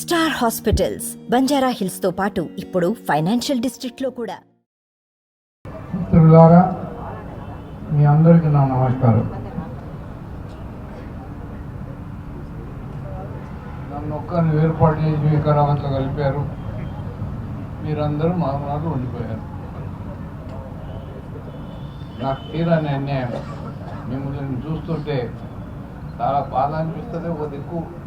Star hospitals Banjara హిల్స్తో పాటు ఇప్పుడు financial డిస్ట్రిక్ట్లో కూడా. మిత్రులారా మీ అందరికీ నా నమస్కారం. నన్ను ఒక్కరిని ఏర్పాటు చేసి వికారాబాద్లో కలిపారు. మీరందరూ మా మాట ఉండిపోయారు. నాకు తీరని అన్యాయం. మిమ్మల్ని చూస్తుంటే చాలా బాధ అనిపిస్తుంది ఒక దిక్కు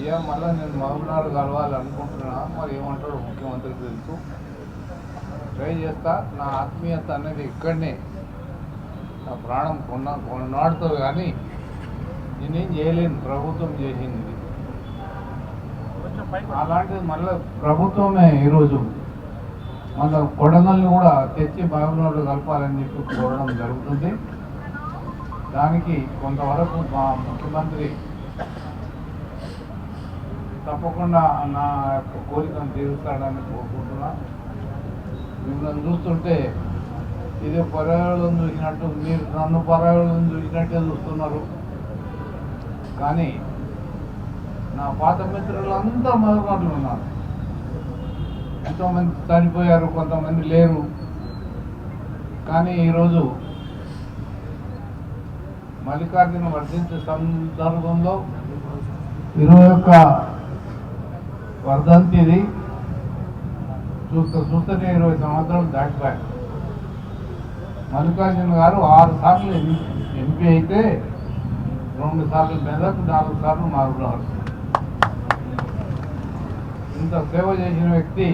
అయ్యా మళ్ళీ నేను మహబూబ్నగర్ కలవాలనుకుంటున్నా. మరి ఏమంటాడు ముఖ్యమంత్రికి తెలుసు. ట్రై చేస్తా. నా ఆత్మీయత అనేది ఇక్కడనే. నా ప్రాణం కొన్న కొన్నాడుతో కానీ నేనేం చేయలేను. ప్రభుత్వం చేసింది. ఇది అలాంటిది మళ్ళీ ప్రభుత్వమే ఈరోజు. మళ్ళీ కొడంగల్ని కూడా తెచ్చి మహబూబ్నగర్లో కలపాలని చెప్పి కోరడం జరుగుతుంది. దానికి కొంతవరకు మా ముఖ్యమంత్రి తప్పకుండా నా యొక్క కోరికను తీరుస్తాడని కోరుకుంటున్నా. మిమ్మల్ని చూస్తుంటే ఇది పర్యావరణం చూసినట్టు మీరు నన్ను పర్యావరణం చూసినట్టే చూస్తున్నారు. కానీ నా పాత మిత్రులంతా మొదలు ఉన్నారు. ఎంతోమంది చనిపోయారు కొంతమంది లేరు. కానీ ఈరోజు మల్లికార్జున వర్ధించే సందర్భంలో ఇరవై ఒక్క వర్ధంతిది. చూస్తూ చూస్తూనే ఇరవై సంవత్సరాలు దాటిపోయారు మల్లికార్జున గారు ఆరు సార్లు ఎంపీ అయితే రెండు సార్లు మెదక్ నాలుగు సార్లు మారుతున్నారు ఇంత సేవ చేసిన వ్యక్తి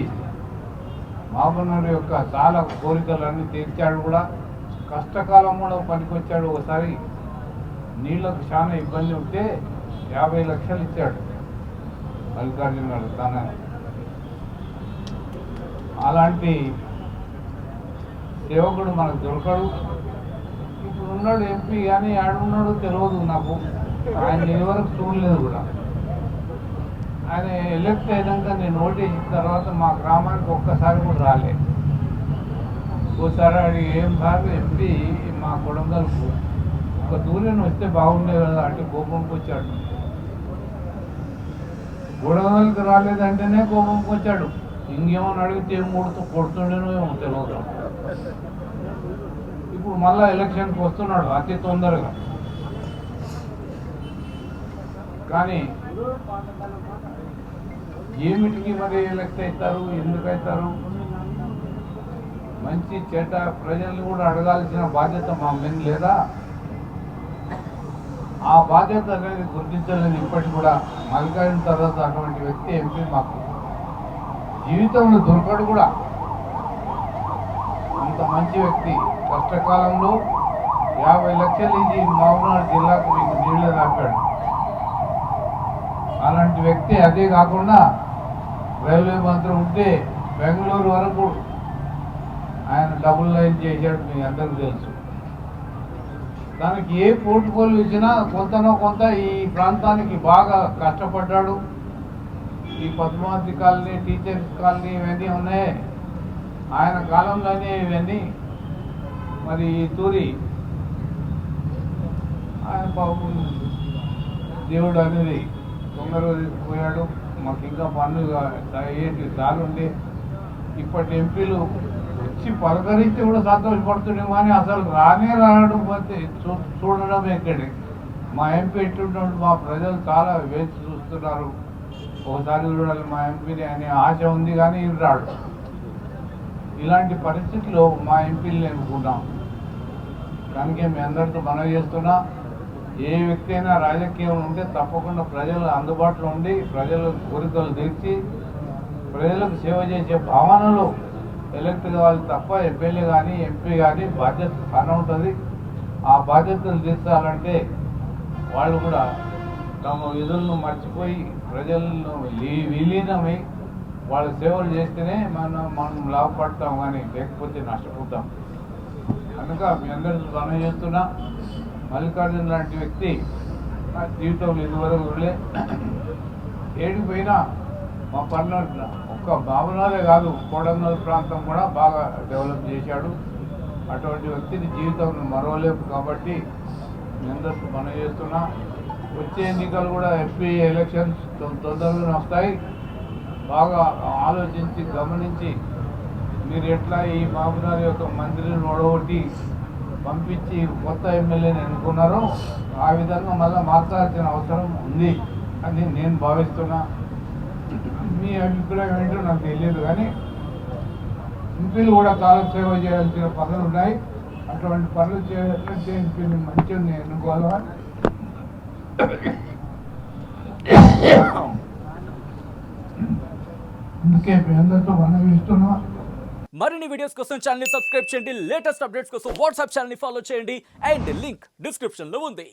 మాబన్నర్ యొక్క చాలా కోరికలన్నీ తీర్చాడు కూడా. కష్టకాలం కూడా పనికొచ్చాడు. ఒకసారి నీళ్ళకు చాలా ఇబ్బంది ఉంటే యాభై లక్షలు ఇచ్చాడు. మల్లికార్జున గారు తన అలాంటి సేవకుడు మనకు దొరకడు. ఇప్పుడు ఉన్నాడు ఎంపీ కానీ ఆడున్నాడు తెలియదు నాకు. ఆయన ఇదివరకు చూడలేదు కూడా. ఆయన ఎలక్ట్ అయినాక నేను ఓటేసిన తర్వాత మా గ్రామానికి ఒక్కసారి కూడా రాలే. ఒకసారి ఆడి ఏం సార్ ఎంపీ మా కొడంగల్కు. ఒక దూరం వస్తే బాగుండే కదా అంటే కోపంకి వచ్చాడు. గొడవలకి రాలేదంటేనే కోపంకి వచ్చాడు. ఇంకేమని అడిగితే ఏం కొడుతూ కొడుతుండేనో ఏమో తెలియదు ఇప్పుడు మళ్ళా ఎలక్షన్కి వస్తున్నాడు అతి తొందరగా. కానీ ఏమిటికి మరి ఎలక్ట్ అవుతారు? ఎందుకు అవుతారు? మంచి చెడ్డ ప్రజల్ని కూడా అడగాల్సిన బాధ్యత మా మీద లేదా? ఆ బాధ్యత అనేది గుర్తించలేదు. ఇప్పటికి కూడా మల్లికార్జున తర్వాత అటువంటి వ్యక్తి ఎంపీ మాకు? జీవితంలో దొరకడు కూడా. అంత మంచి వ్యక్తి. కష్టకాలంలో యాభై లక్షలు ఇది మహబూబ్నగర్ జిల్లాకు మీకు నీళ్ళు రాకాడు అలాంటి వ్యక్తి అదే కాకుండా రైల్వే మంత్రి ఉంటే బెంగళూరు వరకు ఆయన డబుల్ లైన్ చేశాడు మీ అందరికీ తెలుసు. దానికి ఏ పోర్టుకోలు ఇచ్చినా కొంతనో కొంత ఈ ప్రాంతానికి బాగా కష్టపడ్డాడు. ఈ పద్మావతి కాలనీ టీచర్స్ కాలనీ ఇవన్నీ ఉన్నాయి. ఆయన కాలంలోనే ఇవన్నీ. మరి ఈ తూరి ఆయన పాపం దేవుడు అనేది తొందరగా పోయాడు. మాకు ఇంకా పనులు ఏంటి దారుండి. ఇప్పటి ఎంపీలు వచ్చి పలకరించి కూడా సంతోషపడుతుండే కానీ అసలు రానే రావడం పోతే చూ- చూడడం ఎక్కడి? మా ఎంపీ ఎట్లుంటాడు మా ప్రజలు చాలా వేచి చూస్తున్నారు. ఒకసారి చూడాలి మా ఎంపీని అనే ఆశ ఉంది కానీ ఈయన రాడు. ఇలాంటి పరిస్థితిలో మా ఎంపీని ఎన్నుకున్నాం కనుక మీ అందరితో మనవి చేస్తున్నా. ఏ వ్యక్తి అయినా రాజకీయం ఉంటే తప్పకుండా ప్రజలు అందుబాటులో ఉండి ప్రజల కోరికలు తీర్చి ప్రజలకు సేవ చేసే భావనలో ఎలక్ట్ కావాలి తప్ప ఎమ్మెల్యే కానీ ఎంపీ కానీ బాధ్యత చాలా ఉంటుంది. ఆ బాధ్యతను తీర్చాలంటే వాళ్ళు కూడా తమ విధులను మర్చిపోయి ప్రజలను విలీనమై వాళ్ళ సేవలు చేస్తేనే మనం మనం లాభపడతాం కానీ లేకపోతే నష్టపోతాం. కనుక మీ అందరితో పని చేస్తున్నా. మల్లికార్జున లాంటి వ్యక్తి నా జీవితంలో ఇదివరకు ఏడిపోయినా మా పర్నర్ ఒక్క బాబునాలే కాదు కోడంగల్ ప్రాంతం కూడా బాగా డెవలప్ చేశాడు. అటువంటి వ్యక్తిని జీవితంలో మరవలేము కాబట్టి మీ మనం పని చేస్తున్నా. వచ్చే ఎన్నికలు కూడా ఎంపీ ఎలక్షన్స్ తొ- తొందరలోనే వస్తాయి. బాగా ఆలోచించి గమనించి మీరు ఎట్లా ఈ బాబునార్ యొక్క మంత్రిని ఓడగొట్టి పంపించి కొత్త ఎమ్మెల్యేని ఎన్నుకున్నారో ఆ విధంగా మళ్ళీ మార్చాల్సిన అవసరం ఉంది అని నేను భావిస్తున్నా. మీ అభిప్రాయం ఏంటో నాకు తెలియదు కానీ ఎంపీలు కూడా కాలక్షేమ చేయాల్సిన పనులు ఉన్నాయి. అటువంటి పనులు చేయాలంటే ఎంపీలు మంచిగా ఎన్నుకోవాలా? అందుకే మీ అందరితో మనం ఇస్తున్నా మరిన్ని వీడియోస్ కోసం ఛానల్ సబ్స్క్రైబ్ చేయండి. లేటెస్ట్ అప్డేట్స్ కోసం వాట్సాప్ ఛానల్ ఫాలో చేయండి. అండ్ లింక్ డిస్క్రిప్షన్లో ఉంది.